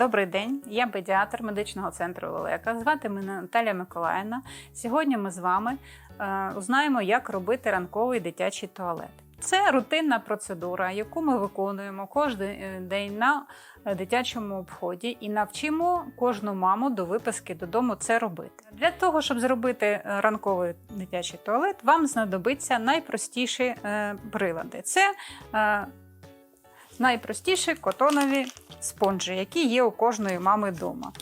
Добрий день, я педіатр медичного центру Лелека. Звати мене Наталя Миколаївна. Сьогодні ми з вами е, узнаємо, як робити ранковий дитячий туалет. Це рутинна процедура, яку ми виконуємо кожен е, день на е, дитячому обході і навчимо кожну маму до виписки додому це робити. Для того, щоб зробити ранковий дитячий туалет, вам знадобиться найпростіші прилади. Це найпростіші котонові спонжі, які є у кожної мами вдома.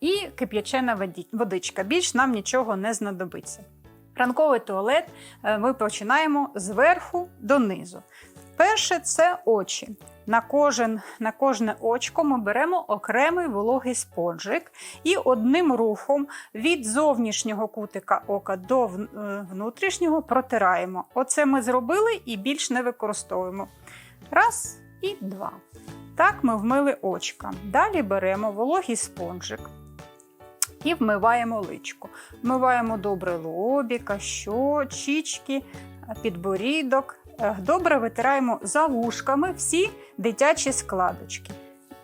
І кип'ячена водичка. Більш нам нічого не знадобиться. Ранковий туалет е, ми починаємо зверху донизу. Перше це очі. На, кожен, на кожне очко ми беремо окремий вологий спонжик і одним рухом від зовнішнього кутика ока до е, внутрішнього протираємо. Оце ми зробили і більш не використовуємо. Раз і два. Так ми вмили очка. Далі беремо вологий спонжик і вмиваємо личко. Вмиваємо добре лобіка, щочічки, підборідок. Е, Добре витираємо за вушками всі дитячі складочки.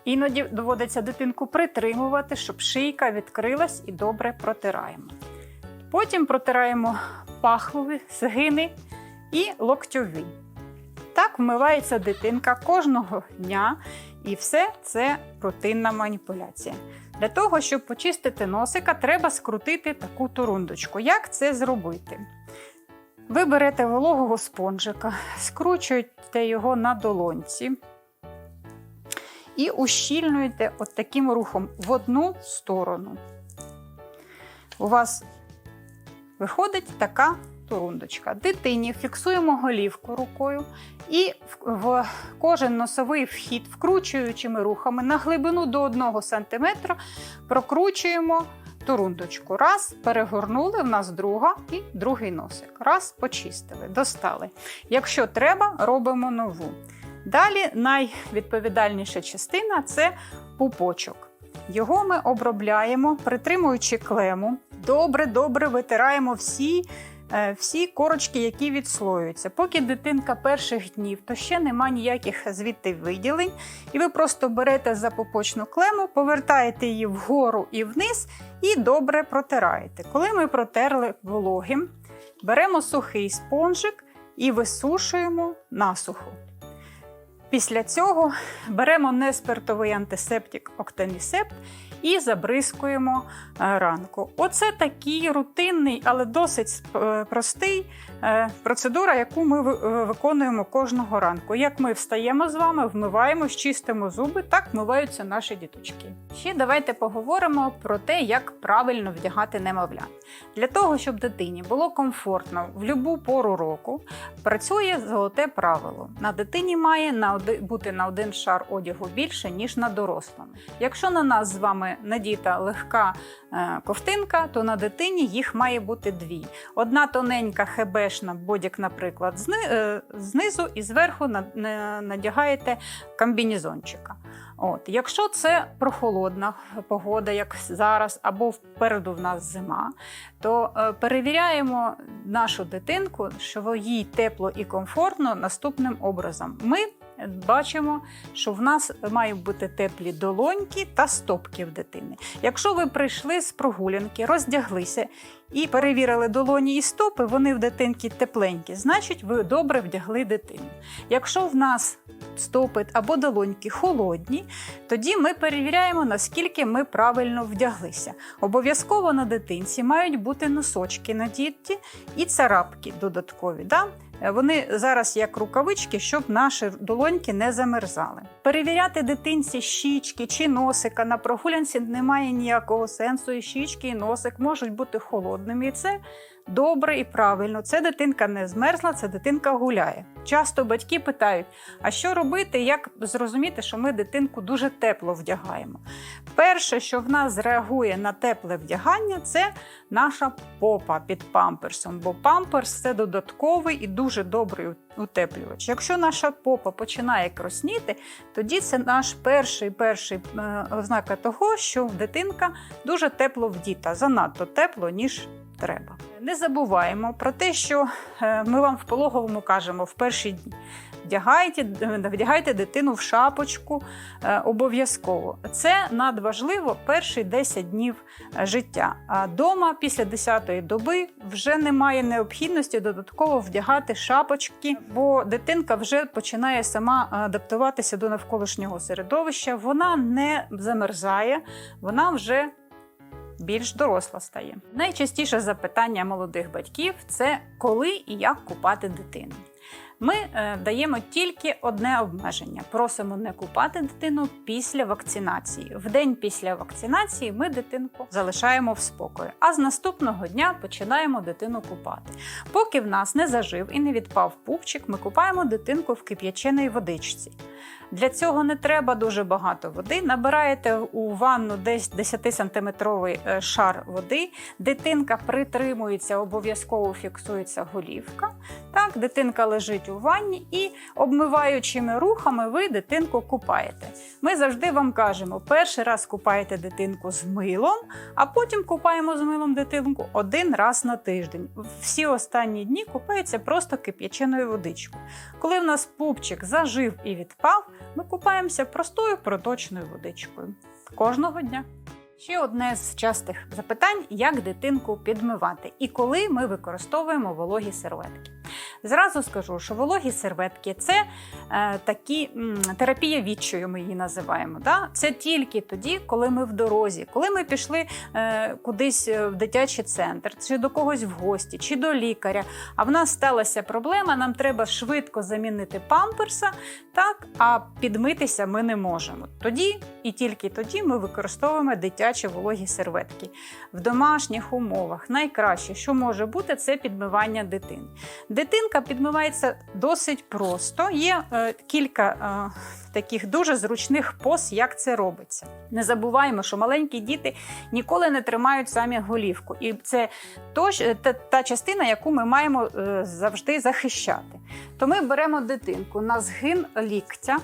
Іноді доводиться дитинку притримувати, щоб шийка відкрилась і добре протираємо. Потім протираємо пахвові, згини і локтьові. Так вмивається дитинка кожного дня, і все це рутинна маніпуляція. Для того, щоб почистити носика, треба скрутити таку турундочку. Як це зробити? Ви берете вологого спонжика, скручуєте його на долонці і ущільнюєте от таким рухом в одну сторону. У вас виходить така турундочка. Дитині фіксуємо голівку рукою і в- кожен носовий вхід, вкручуючими рухами на глибину до 1 см прокручуємо турундочку. Раз, перегорнули, в нас друга і другий носик. Раз, почистили, достали. Якщо треба, робимо нову. Далі найвідповідальніша частина це пупочок. Його ми обробляємо, притримуючи клему. Добре-добре витираємо всі всі корочки, які відслоюються. Поки дитинка перших днів, то ще нема ніяких звідти виділень. І ви просто берете за пупочну клему, повертаєте її вгору і вниз і добре протираєте. Коли ми протерли вологим, беремо сухий спонжик і висушуємо насухо. Після цього беремо неспиртовий антисептик Октанісепт і забризкуємо е, ранку. Оце такий рутинний, але досить е, простий е, процедура, яку ми виконуємо кожного ранку. Як ми встаємо з вами, вмиваємось, чистимо зуби, так вмиваються наші діточки. Ще давайте поговоримо про те, як правильно вдягати немовлят. Для того, щоб дитині було комфортно в будь-яку пору року, працює золоте правило. На дитині має бути на один шар одягу більше, ніж на дорослому. Якщо на нас з вами надіта легка е, ковтинка, то на дитині їх має бути дві. Одна тоненька хебешна бодік, наприклад, е, знизу і зверху на- на- надягаєте комбінізончика. От, якщо це прохолодна погода, як зараз, або впереду в нас зима, то е, перевіряємо нашу дитинку, що їй тепло і комфортно наступним образом. Ми бачимо, що в нас мають бути теплі долоньки та стопки в дитини. Якщо ви прийшли з прогулянки, роздяглися і перевірили долоні і стопи, вони в дитинки тепленькі, значить, ви добре вдягли дитину. Якщо в нас стопи або долоньки холодні, тоді ми перевіряємо, наскільки ми правильно вдяглися. Обов'язково на дитинці мають бути носочки надіті і царапки додаткові. Да? Е, Вони зараз як рукавички, щоб наші долоньки не замерзали. Перевіряти дитинці щічки чи носика на прогулянці немає ніякого сенсу. І щічки, і носик можуть бути холодними. І це добре і правильно. Це дитинка не змерзла, це дитинка гуляє. Часто батьки питають: а що робити, як зрозуміти, що ми дитинку дуже тепло вдягаємо? Перше, що в нас зреагує на тепле вдягання, це наша попа під памперсом, бо памперс це додатковий і дуже добрий утеплювач. Якщо наша попа починає кросніти, тоді це наш перший перший е, ознака того, що дитинка дуже тепло вдіта, занадто тепло, ніж треба. Не забуваємо про те, що е, ми вам в пологовому кажемо в перші дні. Вдягайте, вдягайте дитину в шапочку е, обов'язково. Це надважливо перші 10 днів е, життя. А дома після 10-ї доби вже немає необхідності додатково вдягати шапочки, бо дитинка вже починає сама адаптуватися до навколишнього середовища. Вона не замерзає, вона вже більш доросла стає. Найчастіше запитання молодих батьків це коли і як купати дитину. Ми е, даємо тільки одне обмеження: просимо не купати дитину після вакцинації. В день після вакцинації ми дитинку залишаємо в спокої, а з наступного дня починаємо дитину купати. Поки в нас не зажив і не відпав пупчик, ми купаємо дитинку в кип'яченій водичці. Для цього не треба дуже багато води. Набираєте у ванну десь 10-сантиметровий е, шар води. Дитинка притримується, обов'язково фіксується голівка. Так, дитинка лежить у ванні і обмиваючими рухами ви дитинку купаєте. Ми завжди вам кажемо: перший раз купаєте дитинку з милом, а потім купаємо з милом дитинку один раз на тиждень. Всі останні дні купається просто кип'яченою водичкою. Коли в нас пупчик зажив і відпав, ми купаємося простою проточною водичкою кожного дня. Ще одне з частих запитань: як дитинку підмивати і коли ми використовуємо вологі серветки. Зразу скажу, що вологі серветки це е, такі м, терапія відчою, ми її називаємо. Да? Це тільки тоді, коли ми в дорозі, коли ми пішли е, кудись в дитячий центр, чи до когось в гості, чи до лікаря. А в нас сталася проблема, нам треба швидко замінити памперса, так, а підмитися ми не можемо. Тоді і тільки тоді ми використовуємо дитячі вологі серветки. В домашніх умовах найкраще, що може бути, це підмивання дитини. Дитинка підмивається досить просто. Є е, кілька е, таких дуже зручних поз, як це робиться. Не забуваємо, що маленькі діти ніколи не тримають самі голівку, і це тож, та, та частина, яку ми маємо е, завжди захищати. То ми беремо дитинку на згин ліктя.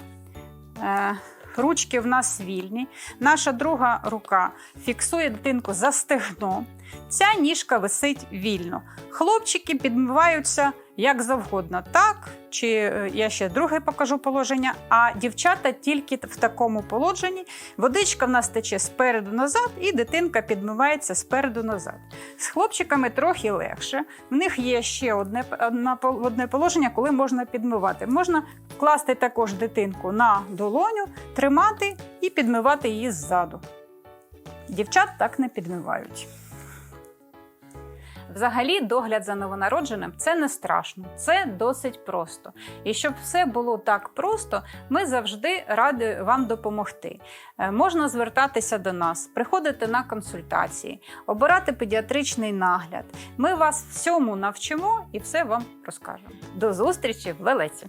Е, Ручки в нас вільні. Наша друга рука фіксує дитинку за стегно. Ця ніжка висить вільно. Хлопчики підмиваються як завгодно, так чи е, я ще друге покажу положення. А дівчата тільки в такому положенні. Водичка в нас тече спереду назад, і дитинка підмивається спереду назад. З хлопчиками трохи легше. В них є ще одне, одне положення, коли можна підмивати. Можна класти також дитинку на долоню, тримати і підмивати її ззаду. Дівчат так не підмивають. Взагалі, догляд за новонародженим це не страшно, це досить просто. І щоб все було так просто, ми завжди раді вам допомогти. Е, Можна звертатися до нас, приходити на консультації, обирати педіатричний нагляд. Ми вас всьому навчимо і все вам розкажемо. До зустрічі в лелеці!